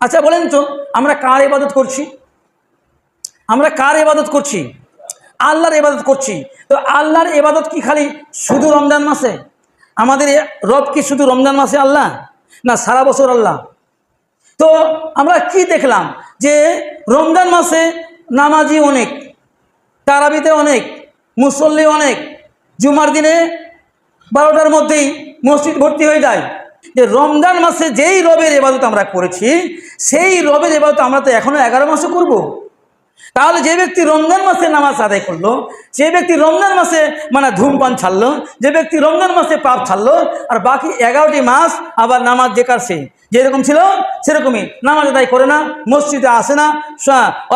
আচ্ছা বলেন তো, আমরা কার ইবাদত করছি? আমরা কার ইবাদত করছি? আল্লাহর ইবাদত করছি। তো আল্লাহর ইবাদত কি খালি শুধু রমজান মাসে? আমাদের রব কি শুধু রমজান মাসে আল্লাহ? না, সারা বছর আল্লাহ? তো আমরা কি দেখলাম? যে রমজান মাসে নামাজি অনেক, তারাবিতে অনেক, মুসল্লি অনেক, জুমার দিনে বারোটার মধ্যেই মসজিদ ভর্তি হয়ে যায়। যে রমজান মাসে যেই রবের এবাদত আমরা করেছি, সেই রবের এবাদত আমরা তো এখনও এগারো মাসে করব। তাহলে যে ব্যক্তি রমজান মাসে নামাজ আদায় করল, যে ব্যক্তি রমজান মাসে মানে ধূমপান ছাড়লো, যে ব্যক্তি রমজান মাসে পাপ ছাড়লো, আর বাকি এগারোটি মাস আবার নামাজ যে কার সে যেরকম ছিল, সেরকমই। নামাজ আদায় করে না, মসজিদে আসে না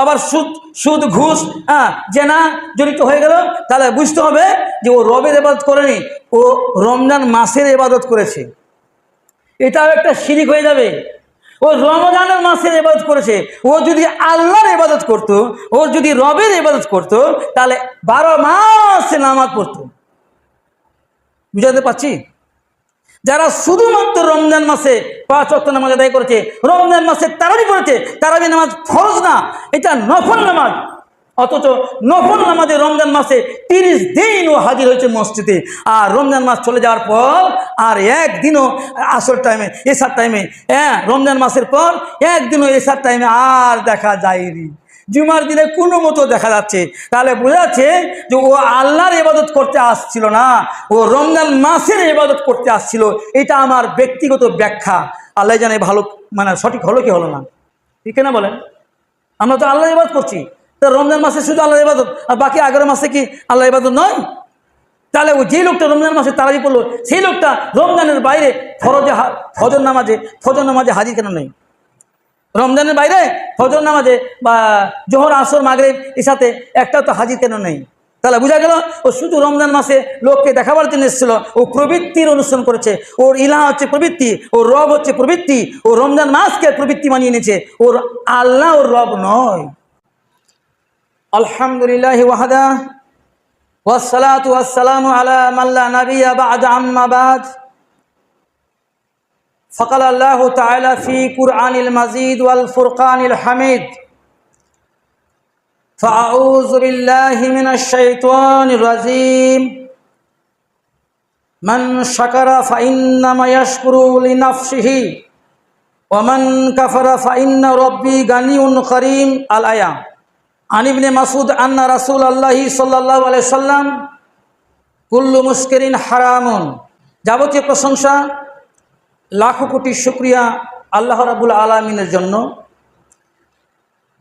আবার সুদ সুদ, ঘুষ হ্যাঁ যে না জড়িত হয়ে গেল, তাহলে বুঝতে হবে যে ও রবের এবাদত করেনি, ও রমজান মাসের এবাদত করেছে। এটাও একটা শিরিক হয়ে যাবে। ও রমজানের মাসের ইবাদত করেছে। ও যদি আল্লাহর ইবাদত করত, ও যদি রবের ইবাদত করত, তাহলে বারো মাস নামাজ পড়তো। বুঝাতে পারছি? যারা শুধুমাত্র রমজান মাসে পাঁচ অক্ট নামাজ আদায় করেছে, রমজান মাসে তারাবি করেছে, তারাবি নামাজ ফরজ না, এটা নফল নামাজ। অথচ নফল নামাজে রমজান মাসে তিরিশ দিন ও হাজির হয়েছে মসজিদে। আর রমজান মাস চলে যাওয়ার পর আর একদিনও আসর টাইমে এসার টাইমে হ্যাঁ রমজান মাসের পর একদিনও এসার টাইমে আর দেখা যায়নি। জুমার দিনে কোনো মতো দেখা যাচ্ছে। তাহলে বোঝা যাচ্ছে যে ও আল্লাহর ইবাদত করতে আসছিল না, ও রমজান মাসের ইবাদত করতে আসছিল। এটা আমার ব্যক্তিগত ব্যাখ্যা। আল্লাহ জানে ভালো মানে সঠিক হলো কি হলো না। ঠিক না বলেন? আমরা তো আল্লাহ ইবাদত করছি। রমজান মাসে শুধু আল্লাহ ইবাদত, আর বাকি আগের মাসে কি আল্লাহ ইবাদত নয়? তাহলে ও যে লোকটা রমজান মাসে তারাই পড়ল, সেই লোকটা রমজানের বাইরে ফরজে ফজর নামাজে ফজর নামাজে হাজির কেন নেই? রমজানের বাইরে ফজর নামাজে বা জোহর, আসর, মাগরেব সাথে একটা তো হাজির কেন নেই? তাহলে বোঝা গেল, ও শুধু রমজান মাসে লোককে দেখাবার জন্য এসেছিল, ও প্রবৃত্তির অনুষ্ঠান করেছে, ওর ইলাহ হচ্ছে প্রবৃত্তি ওর রব হচ্ছে প্রবৃত্তি, ও রমজান মাসকে প্রবৃত্তি মানিয়ে নিয়েছে ওর আল্লাহ ওর রব নয়। আলহামদুলিল্লাহ ওয়াহাদা ওয়াসসালাতু ওয়াসসালামু আলা মাল্লা নাবিয়া বা'দ আম্মা বাদ فقال الله تعالى في قرآن المزيد والفرقان الحميد فأعوذ بالله من الشيطان الرجيم من شكر فإنما يشكر لنفسه ومن كفر فإن ربي غني كريم الآية আনিবনে মাসুদ আন্না রাসুল আল্লাহি সাল্লাহ সাল্লাম, কুল্লু মুস্কেরিন হারামুন। যাবতীয় প্রশংসা, লাখো কোটি শুক্রিয়া আল্লাহ রাবুল আলমিনের জন্য।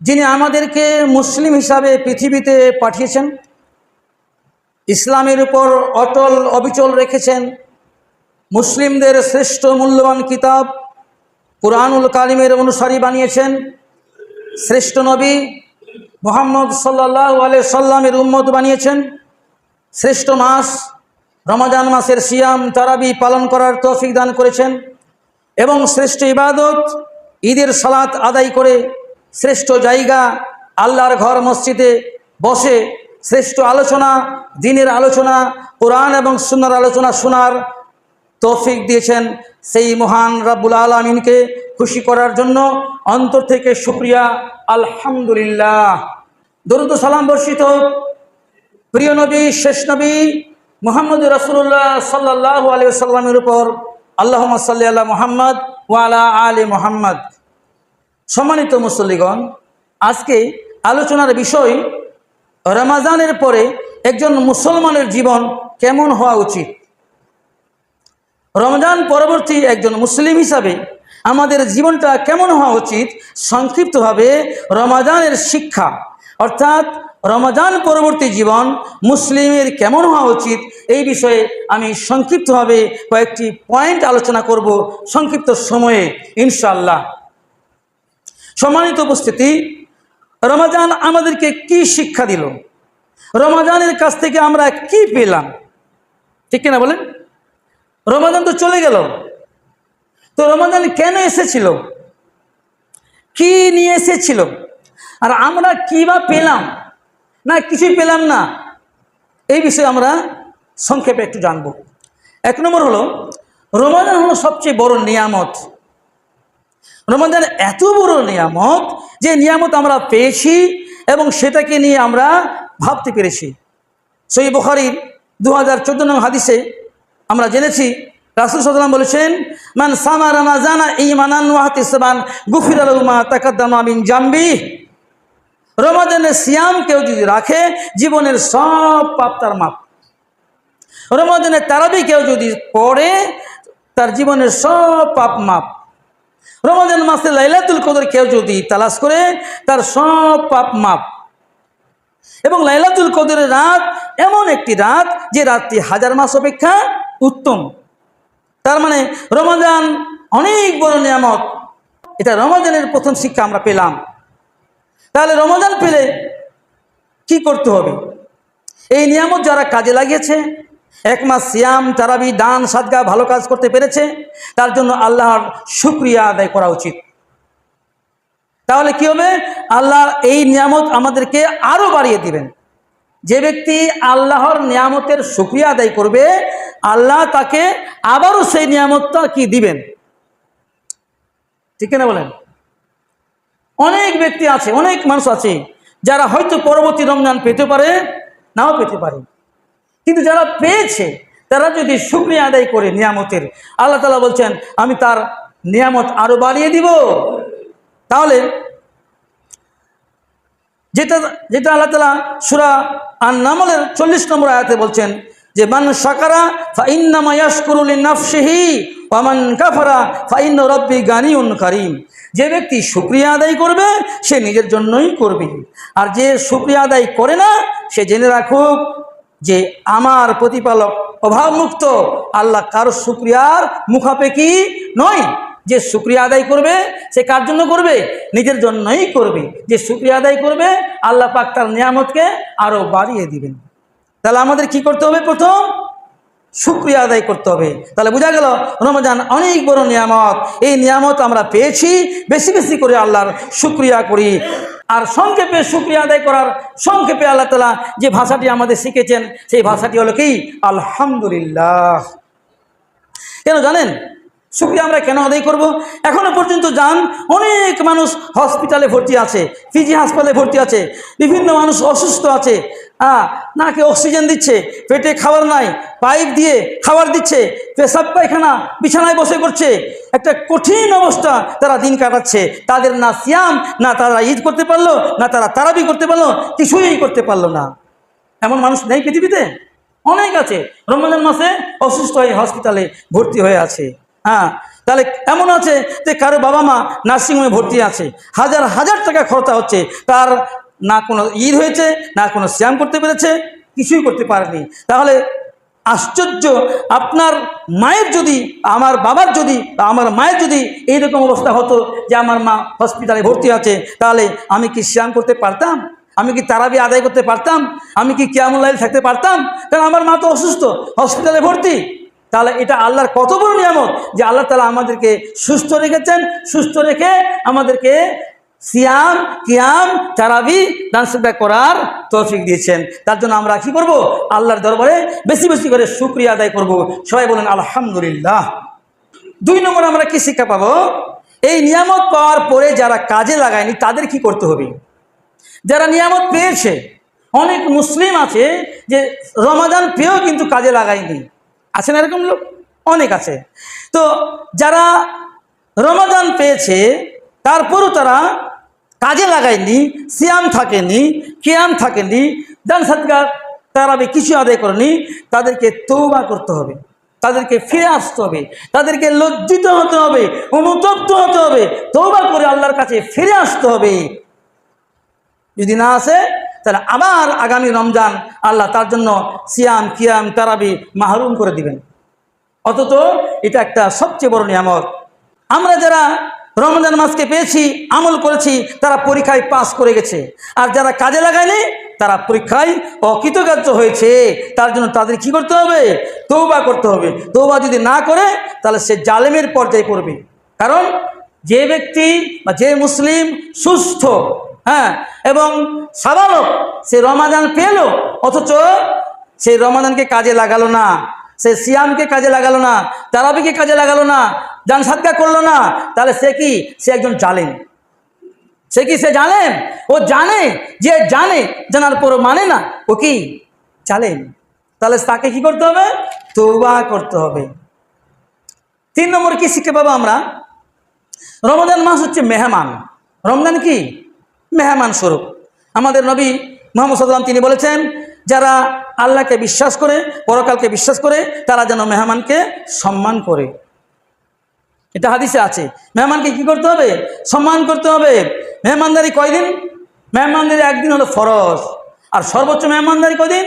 যিনি আমাদেরকে মুসলিম হিসাবে পৃথিবীতে পাঠিয়েছেন, ইসলামের উপর অটল অবিচল রেখেছেন, মুসলিমদের শ্রেষ্ঠ মূল্যবান কিতাব, কোরআনুল কালিমের অনুসারী বানিয়েছেন, শ্রেষ্ঠ নবী মোহাম্মদ সাল্লাহ আলিয়া সাল্লামের উম্মত বানিয়েছেন। শ্রেষ্ঠ মাস রমাজান মাসের সিয়াম, তারাবি পালন করার তৌফিক দান করেছেন এবং শ্রেষ্ঠ ইবাদত, ঈদের সালাত আদায় করে শ্রেষ্ঠ জায়গা, আল্লাহর ঘর মসজিদে বসে শ্রেষ্ঠ আলোচনা, দিনের আলোচনা, কোরআন এবং সুনার আলোচনা শোনার তৌফিক দিয়েছেন সেই মহান রাব্বুল আলমিনকে খুশি করার জন্য অন্তর থেকে শুক্রিয়া, আলহামদুলিল্লাহ। দরুদ সালাম বর্ষিত। প্রিয় নবী, শেষ নবী মোহাম্মদ রসুল্লাহ সাল্লাহ আলী সাল্লামের উপর আল্লাহ সাল্লি আল্লাহ মোহাম্মদ ওয়ালা আলী মোহাম্মদ। সম্মানিত মুসল্লিগণ, আজকে আলোচনার বিষয় রমাজানের পরে একজন মুসলমানের জীবন কেমন হওয়া উচিত? রমজান পরবর্তী একজন মুসলিম হিসাবে আমাদের জীবনটা কেমন হওয়া উচিত? সংক্ষিপ্তভাবে রমাজানের শিক্ষা। অর্থাৎ রমাজান পরবর্তী জীবন মুসলিমের কেমন হওয়া উচিত? এই বিষয়ে আমি সংক্ষিপ্তভাবে কয়েকটি পয়েন্ট আলোচনা করব সংক্ষিপ্ত সময়ে ইনশাল্লাহ সম্মানিত উপস্থিতি, রমাজান আমাদেরকে কি শিক্ষা দিল? রমাজানের কাছ থেকে আমরা কি পেলাম? ঠিক কিনা বলেন? রমাজান তো চলে গেল। তো রমাজান কেন এসেছিল? কি নিয়ে এসেছিল? আর আমরা কি বা পেলাম? না, কিছুই পেলাম না। এই বিষয়ে আমরা সংক্ষেপে একটু জানব। এক নম্বর হলো রমাজান হলো সবচেয়ে বড় নিয়ামত। রমাদান এত বড় নিয়ামত যে নিয়ামত আমরা পেয়েছি এবং সেটাকে নিয়ে আমরা ভাবতে পেরেছি। সই বুখারির দু হাজার চোদ্দ নং হাদিসে আমরা জেনেছি, রাসুল সাল্লাম বলেছেন, মান সামা রামাজানা এই মানান ওয়াহাতিসান গুফির আলমা তাকাদ্দামা বিন জাম্বি। রমাদানের সিয়াম কেউ যদি রাখে, জীবনের সব পাপ তার মাপ রমাদানের তারাবি কেউ যদি পড়ে, তার জীবনের সব পাপ মাপ রমাদান মাসে লাইলাতুল কদর কেউ যদি তালাশ করে, তার সব পাপ মাপ এবং লাইলাতুল কদরের রাত এমন একটি রাত, যে রাতটি হাজার মাস অপেক্ষা উত্তম। তার মানে রমাদান অনেক বড় নিয়ামত। এটা রমাদানের প্রথম শিক্ষা আমরা পেলাম। তাহলে রমাদান পেলে কি করতে হবে? এই নিয়ামত যারা কাজে লাগিয়েছে, এক মাস সিয়াম, তারাবি, দান, সাদগা, ভালো কাজ করতে পেরেছে, তার জন্য আল্লাহর শুক্রিয়া আদায় করা উচিত। তাহলে কি হবে? আল্লাহ এই নিয়ামত আমাদেরকে আরও বাড়িয়ে দিবেন। যে ব্যক্তি আল্লাহর নিয়ামতের শুক্রিয়া আদায় করবে, আল্লাহ তাকে আবারও সেই নিয়ামতটা কি দিবেন? ঠিক না বলেন? অনেক ব্যক্তি আছে, অনেক মানুষ আছে, যারা হয়তো পরবর্তী রমজান পেতে পারে, নাও পেতে পারে। কিন্তু যারা পেয়েছে, তারা যদি শুক্রিয়া আদায় করে নিয়ামতের, আল্লাহ তালা বলছেন, আমি তার নিয়ামত আরও বাড়িয়ে দিব। তাহলে যেটা যেটা আল্লাহ তালা সুরা আর নামলের চল্লিশ নম্বর আয়াতে বলছেন যে, মান সাকারা ফাইন্নামা ইয়াশকুরুল নাফসিহি কাফারা ফাইন্ন রব্বি গানিউন কারিম। যে ব্যক্তি শুক্রিয়া আদায় করবে, সে নিজের জন্যই করবে। আর যে শুক্রিয়া আদায় করে না, সে জেনে রাখুক যে, আমার প্রতিপালক অভাবমুক্ত। আল্লাহ কারও শুক্রিয়ার মুখাপেক্ষি নয়। যে শুক্রিয়া আদায় করবে, সে কার জন্য করবে? নিজের জন্যই করবে। যে শুক্রিয়া আদায় করবে, আল্লাহ পাক তার নিয়ামতকে আরও বাড়িয়ে দিবেন। তাহলে আমাদের কি করতে হবে প্রথম? শুক্রিয়া আদায় করতে হবে। তাহলে বোঝা গেল, রমজান অনেক বড় নিয়ামত। এই নিয়ামত আমরা পেয়েছি, বেশি বেশি করে আল্লাহর শুক্রিয়া করি। আর সংক্ষেপে শুক্রিয়া আদায় করার সংক্ষেপে আল্লাহ তালা যে ভাষাটি আমাদের শিখেছেন, সেই ভাষাটি হলো কি? আলহামদুলিল্লাহ। কেন জানেন? শুক্রিয়া আমরা কেন আদায় করব? এখনও পর্যন্ত যান, অনেক মানুষ হসপিটালে ভর্তি আছে পিজি হাসপাতালে ভর্তি আছে, বিভিন্ন মানুষ অসুস্থ আছে। নাকে অক্সিজেন দিচ্ছে, পেটে খাবার নাই, পাইপ দিয়ে খাবার দিচ্ছে, পেশাব পায়খানা বিছানায় বসে করছে। একটা কঠিন অবস্থা তারা দিন কাটাচ্ছে। তাদের না সিয়াম, না তারা ঈদ করতে পারল, না তারা তারাবি করতে পারল, কিছুই করতে পারল না। এমন মানুষ নেই পৃথিবীতে? অনেক আছে। রমজান মাসে অসুস্থ হয়ে হসপিটালে ভর্তি হয়ে আছে। হ্যাঁ তাহলে এমন আছে যে কারও বাবা মা নার্সিংহোমে ভর্তি আছে, হাজার হাজার টাকা খরচা হচ্ছে, তার না কোনো ঈদ হয়েছে, না কোনো শ্যাম করতে পেরেছে, কিছুই করতে পারেনি। তাহলে আশ্চর্য, আপনার মায়ের যদি, আমার বাবার যদি, আমার মায়ের যদি এইরকম অবস্থা হতো যে আমার মা হসপিটালে ভর্তি আছে, তাহলে আমি কি শ্যাম করতে পারতাম? আমি কি তারাবি আদায় করতে পারতাম? আমি কি কিয়ামুল্লাইল থাকতে পারতাম? কারণ আমার মা তো অসুস্থ হসপিটালে ভর্তি। তাহলে এটা আল্লাহর কত বড় নিয়ামত যে আল্লাহ তালা আমাদেরকে সুস্থ রেখেছেন, সুস্থ রেখে আমাদেরকে সিয়াম, কিয়াম, তারাবি দানসুদা করার তৌফিক দিয়েছেন। তার জন্য আমরা কি করব? আল্লাহর দরবারে বেশি বেশি করে শুক্রিয়া আদায় করব। সবাই বলেন, আলহামদুলিল্লাহ। দুই নম্বর আমরা কি শিক্ষা পাবো? এই নিয়ামত পাওয়ার পরে যারা কাজে লাগায়নি, তাদের কি করতে হবে? যারা নিয়ামত পেয়েছে, অনেক মুসলিম আছে যে রমাদান পেয়েও কিন্তু কাজে লাগায়নি। আছে না এরকম লোক? অনেক আছে। তো যারা রমাদান পেয়েছে, তারপরও তারা কাজে লাগায়নি, সিয়াম থাকেনি, কিয়াম থাকেনি, দান তারা কিছু আদায় করেনি, তাদেরকে তৌবা করতে হবে, তাদেরকে ফিরে আসতে হবে, তাদেরকে লজ্জিত হতে হবে, অনুতপ্ত হতে হবে তৌবা করে আল্লাহর কাছে ফিরে আসতে হবে। যদি না আসে তাহলে আবার আগামী রমজান আল্লাহ তার জন্য সিয়াম, কিয়াম, তারাবি মাহরুম করে দিবেন। অথচ এটা একটা সবচেয়ে বড় নিয়ামত। আমরা যারা রমজান মাসকে পেয়েছি, আমল করেছি, তারা পরীক্ষায় পাস করে গেছে। আর যারা কাজে লাগায়নি, তারা পরীক্ষায় অকৃতকার্য হয়েছে। তার জন্য তাদের কি করতে হবে? তৌবা করতে হবে। তৌবা যদি না করে, তাহলে সে জালেমের পর্যায়ে পড়বে। কারণ যে ব্যক্তি বা যে মুসলিম সুস্থ হ্যাঁ এবং সাবালক সে রমাদান পেল, অথচ সেই রমাদানকে কাজে লাগালো না, সে সিয়ামকে কাজে লাগালো না, তারাবিকে কাজে লাগালো না জান সাদকা করল না, তাহলে সে কি? সে একজন জালেন সে কি সে জানেন ও জানে, যে জানে, জানার পর মানে না, ও কি? জালেন তাহলে তাকে কি করতে হবে? তৌবা করতে হবে। তিন নম্বর কি শিখে পাবো আমরা? রমজান মাস হচ্ছে মেহমান। রমজান কি? মেহমান স্বরূপ আমাদের নবী মোহাম্মদ সাল্লাম তিনি বলেছেন, যারা আল্লাহকে বিশ্বাস করে, পরকালকে বিশ্বাস করে, তারা যেন মেহমানকে সম্মান করে। এটা হাদিসে আছে। মেহমানকে কি করতে হবে? সম্মান করতে হবে। মেহমানদারি কয়দিন? মেহমানদারি একদিন হলো ফরজ। আর সর্বোচ্চ মেহমানদারি কদিন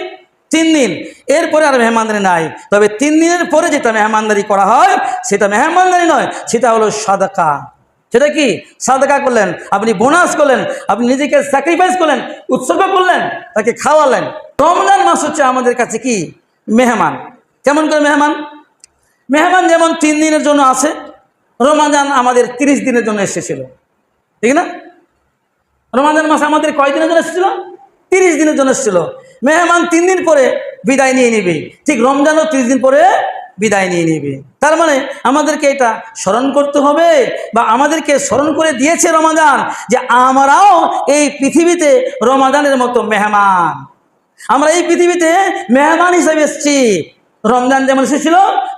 তিন দিন। এরপরে আর মেহমানদারি নাই। তবে তিন দিনের পরে যেটা মেহমানদারি করা হয়, সেটা মেহমানদারি নয়, সেটা হলো সাদাকা। সেটা কি? সাদাকা করলেন, আপনি বোনাস করলেন, আপনি নিজেকে স্যাক্রিফাইস করলেন, উৎসর্গ করলেন, তাকে খাওয়ালেন। রমজান মাস হচ্ছে আমাদের কাছে কি? মেহমান। কেমন করে মেহমান? মেহমান যেমন তিন দিনের জন্য আছে রমাজান আমাদের তিরিশ দিনের জন্য এসেছিল। ঠিক না? রমাজান মাস আমাদের কয় দিনের জন্য এসেছিল? তিরিশ দিনের জন্য এসেছিল। মেহমান তিন দিন পরে বিদায় নিয়ে নিবে। ঠিক রমজানও তিরিশ দিন পরে বিদায় নিয়ে নেবে। তার মানে আমাদেরকে এটা স্মরণ করতে হবে বা আমাদেরকে স্মরণ করে দিয়েছে রমাজান যে আমরাও এই পৃথিবীতে রমাজানের মতো মেহমান। আমরা এই পৃথিবীতে মেহমান হিসাবে এসেছি। রমজান যেমন এসেছিল,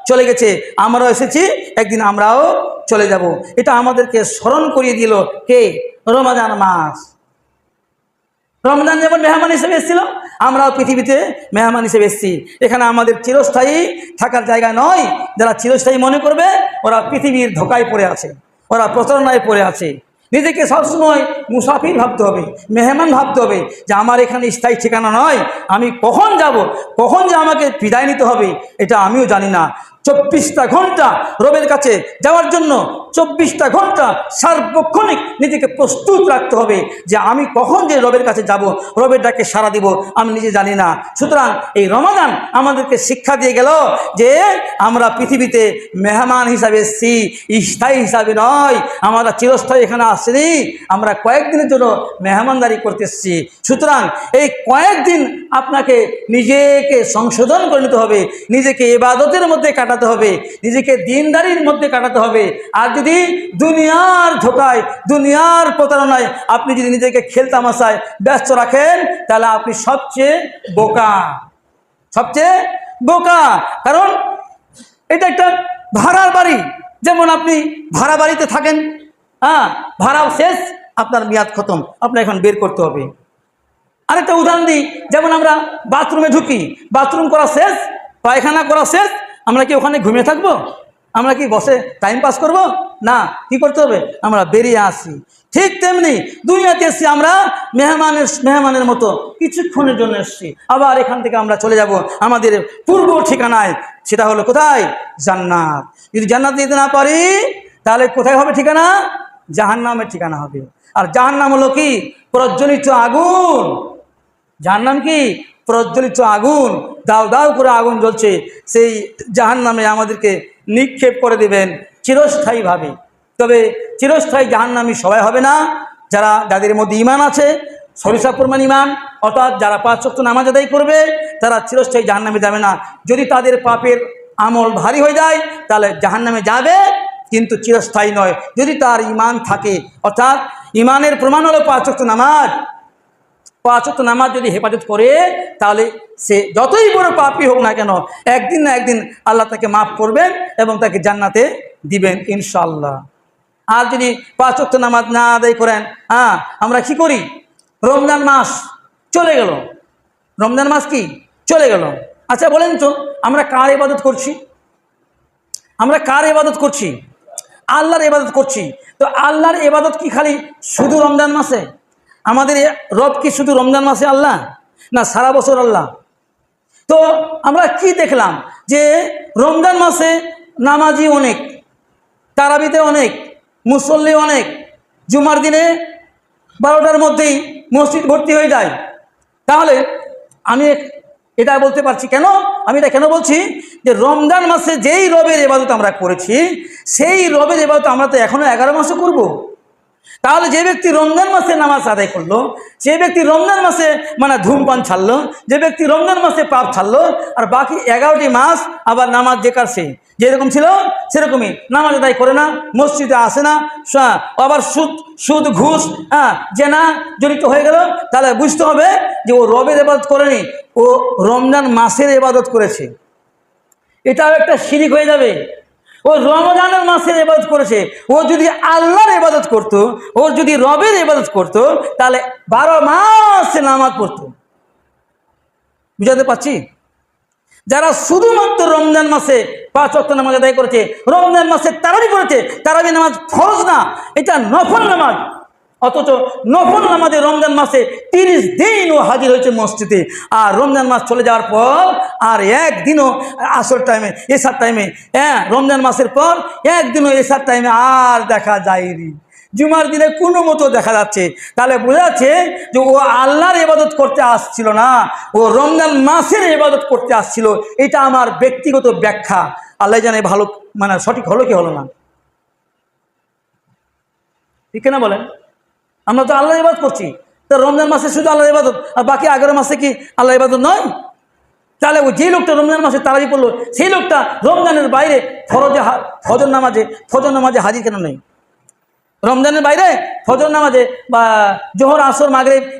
চলে গেছে। আমরাও এসেছি, একদিন আমরাও চলে যাব। এটা আমাদেরকে স্মরণ করিয়ে দিল কে? রমাজান মাস। রমজান যেমন মেহমান হিসেবে এসেছিল আমরাও পৃথিবীতে মেহমান হিসেবে এসেছি। এখানে আমাদের চিরস্থায়ী থাকার জায়গা নয়। যারা চিরস্থায়ী মনে করবে, ওরা পৃথিবীর ধোকায় পড়ে আছে। ওরা প্রচারণায় পড়ে আছে। নিজেকে সবসময় মুসাফির ভাবতে হবে, মেহমান ভাবতে হবে যে আমার এখানে স্থায়ী ঠিকানা নয়। আমি কখন যাব? কখন যে আমাকে বিদায় নিতে হবে? এটা আমিও জানি না। চব্বিশটা ঘণ্টা রবের কাছে যাওয়ার জন্য চব্বিশটা ঘণ্টা সার্বক্ষণিক নিজেকে প্রস্তুত রাখতে হবে যে আমি কখন যে রবের কাছে যাব, রবের ডাকে সারা দিব, আমি নিজে জানি না। সুতরাং এই রমাদান আমাদেরকে শিক্ষা দিয়ে গেল যে আমরা পৃথিবীতে মেহমান হিসাবে এসেছি, স্থায়ী হিসাবে নয়, আমরা চিরস্থায়ী এখানে আসিনি, আমরা কয়েকদিনের জন্য মেহমানদারি করতে এসেছি। সুতরাং এই কয়েকদিন আপনাকে নিজেকে সংশোধন করে নিতে হবে, নিজেকে এবাদতের মধ্যে কাটাতে হবে, নিজেকে দিনদারির মধ্যে কাটাতে হবে। আর যদি দুনিয়ার ধোকায়, দুনিয়ার প্রতারণায় আপনি যদি নিজেকে খেলতামাশায় ব্যস্ত রাখেন, তাহলে আপনি সবচেয়ে বোকা। সবচেয়ে বোকা। কারণ এটা একটা ভাড়ার বাড়ি। যেমন আপনি ভাড়া বাড়িতে থাকেন হ্যাঁ ভাড়াও শেষ, আপনার মেয়াদ খতম, আপনার এখন বের করতে হবে। আরেকটা উদাহরণ দিই, যেমন আমরা বাথরুমে ঢুকি, বাথরুম করা শেষ, পায়খানা করা শেষ আমরা কি ওখানে ঘুমিয়ে থাকব? আমরা কি বসে টাইম পাস করব? না, কি করতে হবে? আমরা বেরিয়ে আসি। ঠিক তেমনি দুনিয়াতে এসছি আমরা মেহমানের মেহমানের মতো কিছুক্ষণের জন্য এসছি। আবার এখান থেকে আমরা চলে যাব আমাদের পূর্ব ঠিকানায়। সেটা হলো কোথায়? জান্নাত। যদি জান্নাত দিতে না পারি, তাহলে কোথায় হবে ঠিকানা? জাহান্নামের ঠিকানা হবে। আর জাহান্নাম হলো কি? প্রজ্বলিত আগুন। যার নাম কি? প্রজ্বলিত আগুন, দাও দাও করে আগুন জ্বলছে, সেই জাহান নামে আমাদেরকে নিক্ষেপ করে দেবেন চিরস্থায়ীভাবে। তবে চিরস্থায়ী জাহান্নামী সবাই হবে না, যারা যাদের মধ্যে ইমান আছে, সরিষা পরিমাণ ইমান অর্থাৎ যারা পাঁচ শক্ত নামাজ আদায় করবে, তারা চিরস্থায়ী জাহান নামে যাবে না। যদি তাদের পাপের আমল ভারী হয়ে যায়, তাহলে জাহান্নামে যাবে, কিন্তু চিরস্থায়ী নয়। যদি তার ইমান থাকে, অর্থাৎ ইমানের প্রমাণ হলো পাঁচ শক্ত নামাজ পাঁচত নামাজ যদি হেফাজত করে, তাহলে সে যতই বড় পাপই হোক না কেন, একদিন না একদিন আল্লাহ তাকে মাফ করবেন এবং তাকে জান্নাতে দিবেন ইনশাল্লাহ আর যদি পাঁচক্ত নামাজ না আদায় করেন হ্যাঁ আমরা কি করি? রমজান মাস চলে গেল। রমজান মাস কি? চলে গেল। আচ্ছা বলেন তো, আমরা কার ইবাদত করছি? আমরা কার ইবাদত করছি? আল্লাহর ইবাদত করছি। তো আল্লাহর ইবাদত কি খালি শুধু রমজান মাসে? আমাদের রব কি শুধু রমজান মাসে আল্লাহ? না, সারা বছর আল্লাহ। তো আমরা কি দেখলাম? যে রমজান মাসে নামাজি অনেক, তারাবিতে অনেক, মুসল্লি অনেক, জুমার দিনে বারোটার মধ্যেই মসজিদ ভর্তি হয়ে যায়। তাহলে আমি এটা বলতে পারছি কেন? আমি এটা কেন বলছি? যে রমজান মাসে যেই রবের এবাদত আমরা করেছি, সেই রবের এবাদত আমরা তো এখনও এগারো মাসে করব। তাহলে যে ব্যক্তি রমজান মাসে নামাজ আদায় করল, যে ব্যক্তি রমজান মাসে মানে ধূমপান ছাড়লো, যে ব্যক্তি রমজান মাসে পাপ ছাড়লো, আর বাকি এগারোটি মাস আবার নামাজ যে কারছে যেরকম ছিল, সেরকমই। নামাজ আদায় করে না, মসজিদে আসে না সা- আবার সুদ সুদ, ঘুষ হ্যাঁ যে না জড়িত হয়ে গেল, তাহলে বুঝতে হবে যে ও রবের এবাদত করেনি, ও রমজান মাসের এবাদত করেছে। এটাও একটা শিরিক হয়ে যাবে। ও রমজানের মাসের এবাদত করেছে, ও যদি আল্লাহর এবাদত করত, ও যদি রবের এবাদত করত, তাহলে বারো মাস নামাজ পড়তো। বুঝাতে পারছি? যারা শুধুমাত্র রমজান মাসে পাঁচ অক্ট নামাজ আদায় করেছে, রমজান মাসে তারাবি করেছে, তারাবি নামাজ ফরজ না, এটা নফল নামাজ। অথচ নফল নামাজে রমজান মাসে তিরিশ দিন ও হাজির হয়েছে মসজিদে। আর রমজান মাস চলে যাওয়ার পর আর একদিনও আসর টাইমে এসার টাইমে হ্যাঁ রমজান মাসের পর একদিনও এসার টাইমে আর দেখা যায়নি। জুমার দিনে কোনো মতো দেখা যাচ্ছে। তাহলে বোঝা যাচ্ছে যে ও আল্লাহর ইবাদত করতে আসছিল না, ও রমজান মাসের ইবাদত করতে আসছিল। এটা আমার ব্যক্তিগত ব্যাখ্যা। আল্লাহ জানে ভালো মানে সঠিক হলো কি হলো না। ঠিক না বলেন? আমরা তো আল্লাহ ইবাদ করছি। তা রমজান মাসে শুধু আল্লাহ ইবাদত, আর বাকি আগের মাসে কি আল্লাহ ইবাদত নয়? তাহলে ওই যে লোকটা রমজান মাসে তারাবি পড়ল, সেই লোকটা রমজানের বাইরে ফরজে ফজর নামাজে ফজর নামাজে হাজির কেন নেই? রমজানের বাইরে ফজর নামাজে বা জোহর, আসর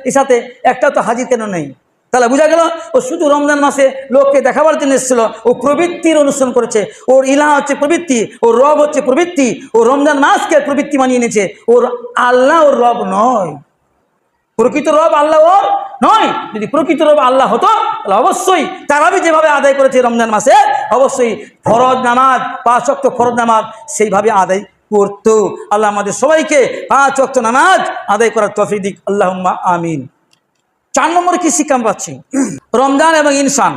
এর সাথে একটা তো হাজির কেন নেই? তাহলে বোঝা গেল, ও শুধু রমজান মাসে লোককে দেখাবার জন্য এসেছিল, ও প্রবৃত্তির অনুষ্ঠান করেছে, ওর ইলা হচ্ছে প্রবৃত্তি, ওর রব হচ্ছে প্রবৃত্তি, ও রমজান মাসকে প্রবৃত্তি মানিয়ে নিয়েছে, ওর আল্লাহ ওর রব নয়। প্রকৃত রব আল্লাহ ওর নয়। যদি প্রকৃত রব আল্লাহ হতো, তাহলে অবশ্যই তারাবি যেভাবে আদায় করেছে রমজান মাসে, অবশ্যই ফরজ নামাজ, পাঁচ অক্ট ফরজ নামাজ সেইভাবে আদায় করতো। আল্লাহ আমাদের সবাইকে পাঁচ অক্ট নামাজ আদায় করার তফিক দিক। আল্লাহ আমিন। চার নম্বরে কি শিক্ষা পাচ্ছি? রমজান এবং ইনসান।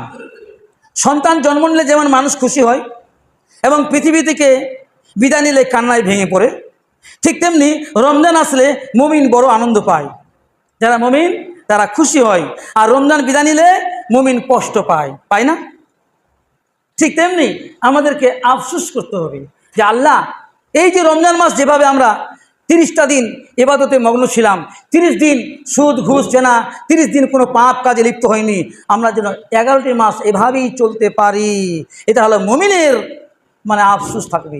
সন্তান জন্ম নিলে যেমন মানুষ খুশি হয় এবং পৃথিবী থেকে বিদায় নিলে কান্নায় ভেঙে পড়ে, ঠিক তেমনি রমজান আসলে মুমিন বড় আনন্দ পায়। যারা মুমিন, তারা খুশি হয়। আর রমজান বিদায় নিলে মুমিন কষ্ট পায় পায় না? ঠিক তেমনি আমাদেরকে আফসোস করতে হবে যে আল্লাহ, এই যে রমজান মাস যেভাবে আমরা তিরিশটা দিন এবাদতে মগ্ন ছিলাম। তিরিশ দিন সুদ, ঘুষ, জেনা, তিরিশ দিন কোনো পাপ কাজে লিপ্ত হয়নি। আমরা যেন এগারোটি মাস এভাবেই চলতে পারি। এটা হলো মমিনের মানে আফসোস থাকবে।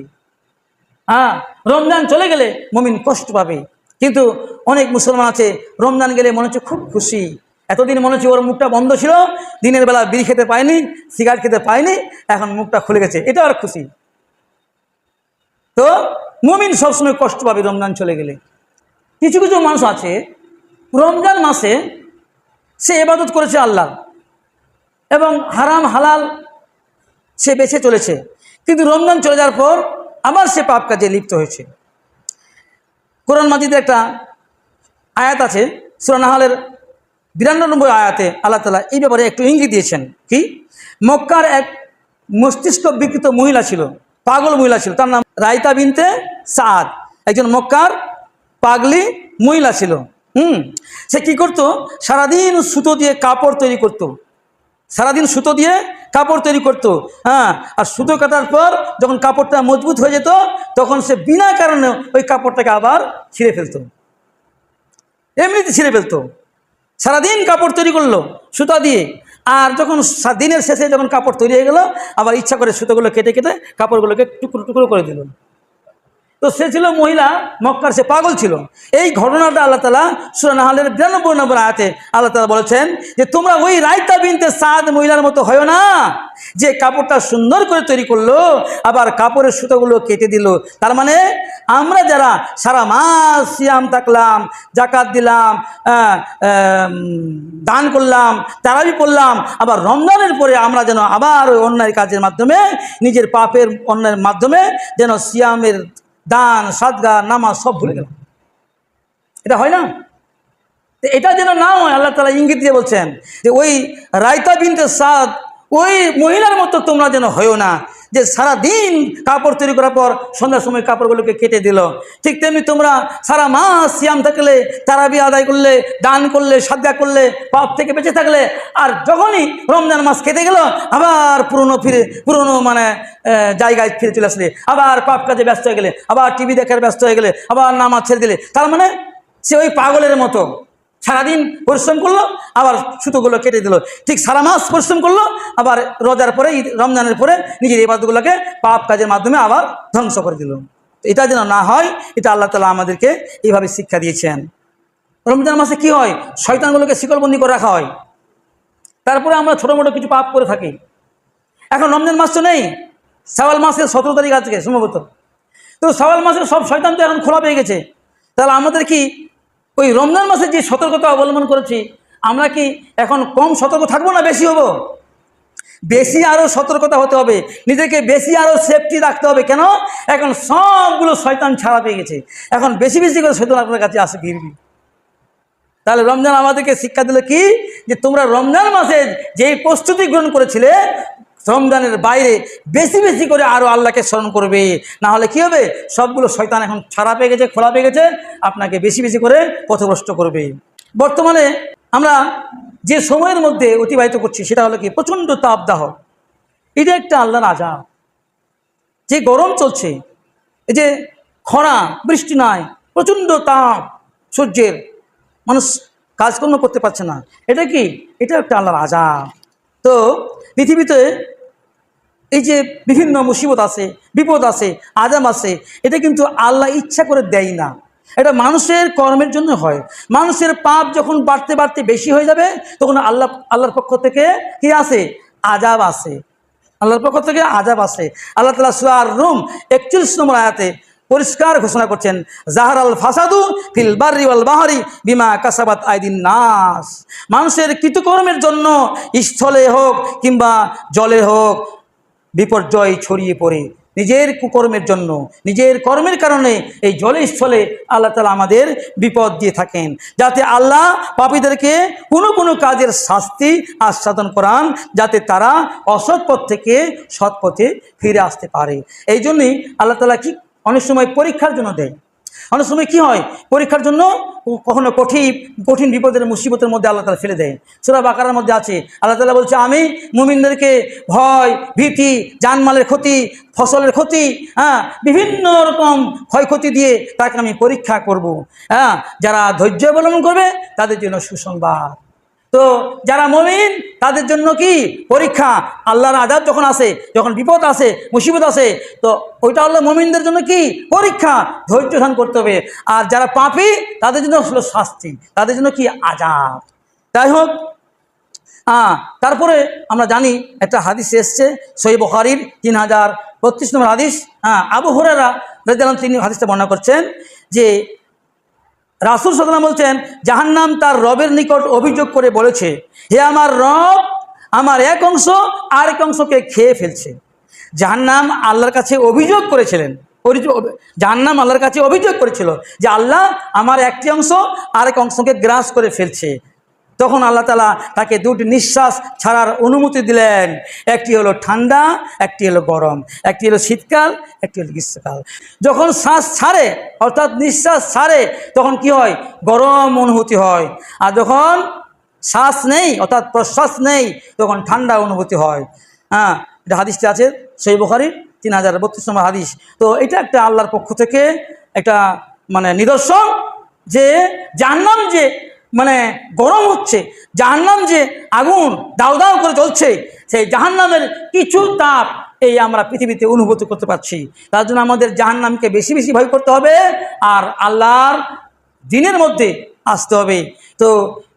হ্যাঁ রমজান চলে গেলে মমিন কষ্ট পাবে। কিন্তু অনেক মুসলমান আছে, রমজান গেলে মনে হচ্ছে খুব খুশি। এতদিন মনে হচ্ছে ওর মুখটা বন্ধ ছিল, দিনের বেলা বিড়ি খেতে পায়নি, সিগারেট খেতে পায়নি, এখন মুখটা খুলে গেছে। এটা আর খুশি। তো মুমিন সবসময় কষ্ট পাবে, রমজান চলে গেলে। কিছু কিছু মানুষ আছে, রমজান মাসে সে এবাদত করেছে আল্লাহ এবং হারাম, হালাল সে বেছে চলেছে। কিন্তু রমজান চলে যাওয়ার পর আবার সে পাপ কাজে লিপ্ত হয়েছে। কোরআন মাজিদের একটা আয়াত আছে সুরানাহালের বিরানব্বই আয়াতে আল্লাহ তালা এই ব্যাপারে একটু ইঙ্গিত দিয়েছেন। কি? মক্কার এক মস্তিষ্ক বিকৃত মহিলা ছিল। পাগল মহিলা ছিল, তার নাম রাইতা বিনতে সাদ একজন মক্কার পাগলি মহিলা ছিল, হুম? সে কি করতো? সারাদিন সুতো দিয়ে কাপড় তৈরি করতো। সারাদিন সুতো দিয়ে কাপড় তৈরি করতো হ্যাঁ? আর সুতো কাটার পর যখন কাপড়টা মজবুত হয়ে যেত, তখন সে বিনা কারণে ওই কাপড়টাকে আবার ছিঁড়ে ফেলতো। এমনিতে ছিঁড়ে ফেলতো। সারাদিন কাপড় তৈরি করল, সুতা দিয়ে। আর যখন দিনের শেষে যখন কাপড় তৈরি হয়ে গেল, আবার ইচ্ছা করে সুতোগুলো কেটে কেটে কাপড়গুলোকে টুকরো টুকরো করে দিল। তো সে ছিল মহিলা, মক্কার সে পাগল ছিল। এই ঘটনাটা আল্লাহ তালা সুরানাহালের বিরানব্বই নম্বর আয়াতে আল্লাহ তালা বলেছেন যে, তোমরা ওই রায়তা বিনতে সাদ মহিলার মতো হয় না, যে কাপড়টা সুন্দর করে তৈরি করল, আবার কাপড়ের সুতোগুলো কেটে দিল। তার মানে আমরা যারা সারা মাস সিয়াম থাকলাম, জাকাত দিলাম দান করলাম, তারাবি করলাম আবার রমজানের পরে আমরা যেন আবার ওই অন্যায় কাজের মাধ্যমে, নিজের পাপের অন্যায়ের মাধ্যমে যেন সিয়ামের দান, সাদগা, নামাজ সব ভুলে গেলাম। এটা হয় না? এটা যেন না হয়, আল্লাহ তালা ইঙ্গিত দিয়ে বলছেন যে, ওই রায়তা বিনতে সাদ, ওই মহিলার মতো তোমরা যেন হয়েও না। যে সারা দিন কাপড় তৈরি করার পর সন্ধ্যার সময় কাপড়গুলোকে কেটে দিল। ঠিক তেমনি তোমরা সারা মাস সিয়াম থাকলে, তারাবি আদায় করলে, দান করলে সাদ্যা করলে, পাপ থেকে বেঁচে থাকলে, আর যখনই রমজান মাস কেটে গেল, আবার পুরনো ফিরে, পুরনো মানে জায়গায় ফিরে চলে আসলে। আবার পাপ কাজে ব্যস্ত হয়ে গেলে, আবার টিভি দেখার ব্যস্ত হয়ে গেলে, আবার নামাজ ছেড়ে দিলে। তার মানে সে ওই পাগলের মতো। সারাদিন পরিশ্রম করল, আবার সুতোগুলো কেটে দিল। ঠিক সারা মাস পরিশ্রম করল, আবার রোজার পরে রমজানের পরে নিজের এই বাদগুলোকে পাপ কাজের মাধ্যমে আবার ধ্বংস করে দিল। এটা যেন না হয়, এটা আল্লাহ তালা আমাদেরকে এইভাবে শিক্ষা দিয়েছেন। রমজান মাসে কি হয়? শয়তানগুলোকে শিকলবন্দি করে রাখা হয়। তারপরে আমরা ছোটো মোটো কিছু পাপ করে থাকি। এখন রমজান মাস তো নেই। সওয়াল মাসের সতেরো তারিখ আজকে, সম্ভবত। তো সওয়াল মাসের সব শয়তান তো এখন খোলা পেয়ে গেছে। তাহলে আমাদের কি ওই রমজান মাসে যে সতর্কতা অবলম্বন করেছি, আমরা কি এখন কম সতর্ক থাকব না বেশি হব? বেশি আরও সতর্কতা হতে হবে, নিজেকে বেশি আরও সেফটি রাখতে হবে। কেন? এখন সবগুলো শয়তান ছাড়া পেয়ে গেছে। এখন বেশি বেশি করে শয়তান আপনার কাছে আসে ভিড়বি তাহলে রমজান আমাদেরকে শিক্ষা দিল কি? যে তোমরা রমজান মাসে যেই প্রস্তুতি গ্রহণ করেছিলে রমজানের বাইরে বেশি বেশি করে আরও আল্লাহকে স্মরণ করবে। না হলে কি হবে? সবগুলো শয়তান এখন ছাড়া পেয়ে গেছে, খোলা পেয়ে গেছে, আপনাকে বেশি বেশি করে পথভ্রষ্ট করবে। বর্তমানে আমরা যে সময়ের মধ্যে অতিবাহিত করছি, সেটা হলো কি? প্রচণ্ড তাপদাহ। এটা একটা আল্লাহর আজাব যে গরম চলছে, এই যে খরা, বৃষ্টি নাই, প্রচণ্ড তাপ, সূর্যের। মানুষ কাজকর্ম করতে পারছে না। এটা কি? এটা একটা আল্লাহর আজাব তো পৃথিবীতে এই যে বিভিন্ন মুসিবত আছে, বিপদ আছে আজাম আছে, এটা কিন্তু আল্লাহ ইচ্ছা করে দেয় না। এটা মানুষের কর্মের জন্য হয়। মানুষের পাপ যখন বাড়তে বাড়তে বেশি হয়ে যাবে, তখন আল্লাহ, আল্লাহর পক্ষ থেকে কি আসে আজাব আসে আল্লাহর পক্ষ থেকে আজাব আসে আল্লাহ তালা সুয়ার রুম একচল্লিশ নম্বর আয়াতে পরিষ্কার ঘোষণা করছেন জাহার আল ফাসাদু ফিল বারি ওয়াল বাহারি বিমা কাসাবাত আইদিন নাস। মানুষের কৃতকর্মের জন্য স্থলে হোক কিংবা জলে হোক বিপর্যয় ছড়িয়ে পড়ে। নিজের কুকর্মের জন্য, নিজের কর্মের কারণে এই জলে স্থলে আল্লাহ তালা আমাদের বিপদ দিয়ে থাকেন। যাতে আল্লাহ পাপীদেরকে কোনো কোনো কাজের শাস্তি আস্বাদন করান, যাতে তারা অসৎ পথ থেকে সৎ পথে ফিরে আসতে পারে। এই জন্যই আল্লাহ তালা কি অনেক সময় পরীক্ষার জন্য দেয়। অনেক সময় কি হয়, পরীক্ষার জন্য কখনো কঠিন কঠিন বিপদের, মুসিবতের মধ্যে আল্লাহ তালা ফেলে দেয়। সুরা বাকারার মধ্যে আছে, আল্লাহ তালা বলছে, আমি মুমিনদেরকে ভয়, ভীতি, জানমালের ক্ষতি, ফসলের ক্ষতি হ্যাঁ বিভিন্ন রকম ক্ষয়ক্ষতি দিয়ে তাকে আমি পরীক্ষা করব। হ্যাঁ যারা ধৈর্য অবলম্বন করবে, তাদের জন্য সুসংবাদ। তো যারা মমিন, তাদের জন্য কি? পরীক্ষা। আল্লাহর আজাদ যখন আসে, যখন বিপদ আসে, মুসিবত আসে, তো ওইটা হলো মমিনদের জন্য কি? পরীক্ষা। ধৈর্য ধারণ করতে হবে। আর যারা পাপি, তাদের জন্য হলো শাস্তি। তাদের জন্য কি? আজাদ যাই হোক হ্যাঁ তারপরে আমরা জানি, একটা হাদিস এসছে সই বখারির তিন হাজার বত্রিশ নম্বর হাদিস। হ্যাঁ আবু হরেরা তিনি হাদিসটা বর্ণনা করছেন যে রাসুল সাল্লাম বলছেন, জাহান্নাম তার রবের নিকট অভিযোগ করে বলেছে, হে আমার রব, আমার এক অংশ আর এক অংশকে খেয়ে ফেলছে। জাহান্নাম আল্লাহর কাছে অভিযোগ করেছিলেন জাহান্নাম আল্লাহর কাছে অভিযোগ করেছিল যে আল্লাহ আমার একটি অংশ, আরেক অংশকে গ্রাস করে ফেলছে। তখন আল্লাহ তালা তাকে দুটি নিঃশ্বাস ছাড়ার অনুমতি দিলেন। একটি হলো ঠান্ডা, একটি হলো গরম। একটি হলো শীতকাল, একটি হলো গ্রীষ্মকাল। যখন শ্বাস ছাড়ে, অর্থাৎ নিঃশ্বাস ছাড়ে, তখন কি হয়? গরম অনুভূতি হয়। আর যখন শ্বাস নেই, অর্থাৎ প্রশ্বাস নেই, তখন ঠান্ডা অনুভূতি হয়। হ্যাঁ এটা হাদিসটা আছে সেই বখারির তিন হাজার বত্রিশ নম্বর হাদিস। তো এটা একটা আল্লাহর পক্ষ থেকে একটা মানে নিদর্শন যে জাহান্নাম যে মানে গরম হচ্ছে, জাহান্নাম যে আগুন দাউ দাউ করে জ্বলছে, সেই জাহান্নামের কিছু তাপ এই আমরা পৃথিবীতে অনুভূতি করতে পারছি। তার জন্য আমাদের জাহান্নামকে বেশি বেশি ভয় করতে হবে আর আল্লাহর দিনের মধ্যে আসতে হবে। তো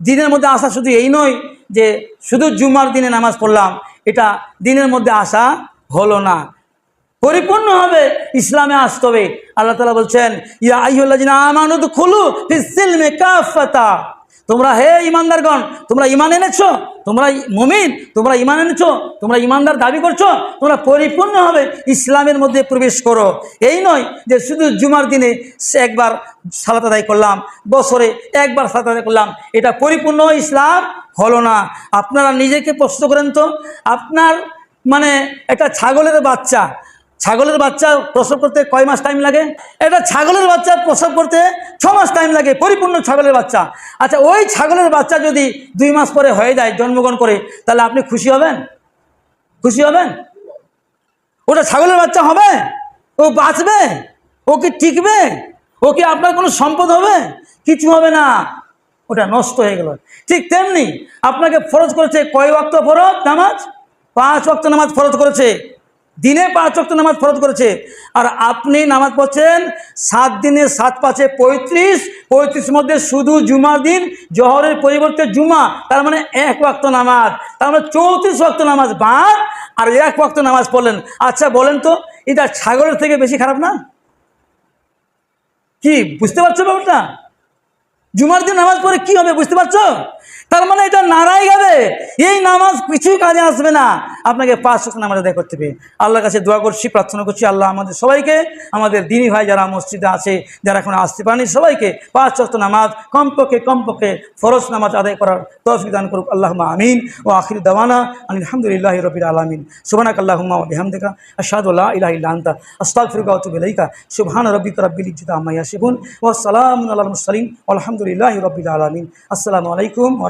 দিনের মধ্যে আসা শুধু এই নয় যে শুধু জুমার দিনে নামাজ পড়লাম, এটা দিনের মধ্যে আসা হলো না। পরিপূর্ণভাবে ইসলামে আসতে হবে। আল্লাহ তালা বলছেন, ইয়া আইহ্লাজিনা আমানুদ খুলু ফিসিলমে কাফাতা তোমরা হে ইমানদারগণ, তোমরা ইমান এনেছো, তোমরা মুমিন, তোমরা ইমান এনেছো, তোমরা ইমানদার দাবি করছ, তোমরা পরিপূর্ণভাবে ইসলামের মধ্যে প্রবেশ করো। এই নয় যে শুধু জুমার দিনে একবার সালাত আদায় করলাম, বছরে একবার সালাত আদায় করলাম, এটা পরিপূর্ণ ইসলাম হলো না। আপনারা নিজেকে প্রশ্ন করেন তো, আপনার মানে একটা ছাগলের বাচ্চা ছাগলের বাচ্চা প্রসব করতে কয় মাস টাইম লাগে? এটা ছাগলের বাচ্চা প্রসব করতে ছ মাস টাইম লাগে, পরিপূর্ণ ছাগলের বাচ্চা। আচ্ছা ওই ছাগলের বাচ্চা যদি দুই মাস পরে হয়ে যায়, জন্মগ্রহণ করে, তাহলে আপনি খুশি হবেন? খুশি হবেন? ওটা ছাগলের বাচ্চা হবে? ও বাঁচবে? ও কি টিকবে? ও কি আপনার কোনো সম্পদ হবে? কিছু হবে না। ওটা নষ্ট হয়ে গেল। ঠিক তেমনি আপনাকে ফরজ করেছে কয় ওয়াক্ত ফরজ? নামাজ? পাঁচ ওয়াক্ত নামাজ ফরজ করেছে। দিনে পাঁচ ওয়াক্ত নামাজ ফরজ করেছে। আর আপনি নামাজ পড়ছেন সাত দিনে সাত পাঁচে পঁয়ত্রিশ পঁয়ত্রিশ মধ্যে শুধু জুমার দিন, জহরের পরিবর্তে জুমা, তার মানে এক ওয়াক্ত নামাজ। তার মানে চৌত্রিশ ওয়াক্ত নামাজ বাদ, আর এক ওয়াক্ত নামাজ পড়লেন। আচ্ছা বলেন তো, এটা ছাগলের থেকে বেশি খারাপ না? কি, বুঝতে পারছ ব্যাপারটা? জুমার দিন নামাজ পড়ে কি হবে, বুঝতে পারছ? তার মানে এটা নারাই যাবে এই নামাজ কিছুই কাজে আসবে না। আপনাকে পাঁচ শক্ত নামাজ আদায় করতে হবে। আল্লাহর কাছে দোয়া করছি, প্রার্থনা করছি, আল্লাহ আমাদের সবাইকে, আমাদের দিনী ভাই যারা মসজিদে আছে, যারা এখন আসতে পারেনি, সবাইকে পাঁচ শক্ত নামাজ, কমপক্ষে কমপক্ষে ফরজ নামাজ আদায় করার তৌফিক দান করুক। আল্লাহ আমিন। ও আখির দাওয়ানা আলহামদুলিল্লাহ রবিল আলমিন। সুবানাক আল্লাহুম্মা ওয়া বিহামদিকা। আল্লা ইলাহা আস্তাগফিরুকা ওয়া আতুবু ইলাইকা। সুবহান রাব্বিকা রাব্বিল ইজ্জাতি আম্মা ইয়াসিফুন। ওয়া সালামুন আলাল মুরসালিন। আলহামদুলিল্লাহি রাব্বিল আলামিন। আসসালামু আলাইকুম ওয়া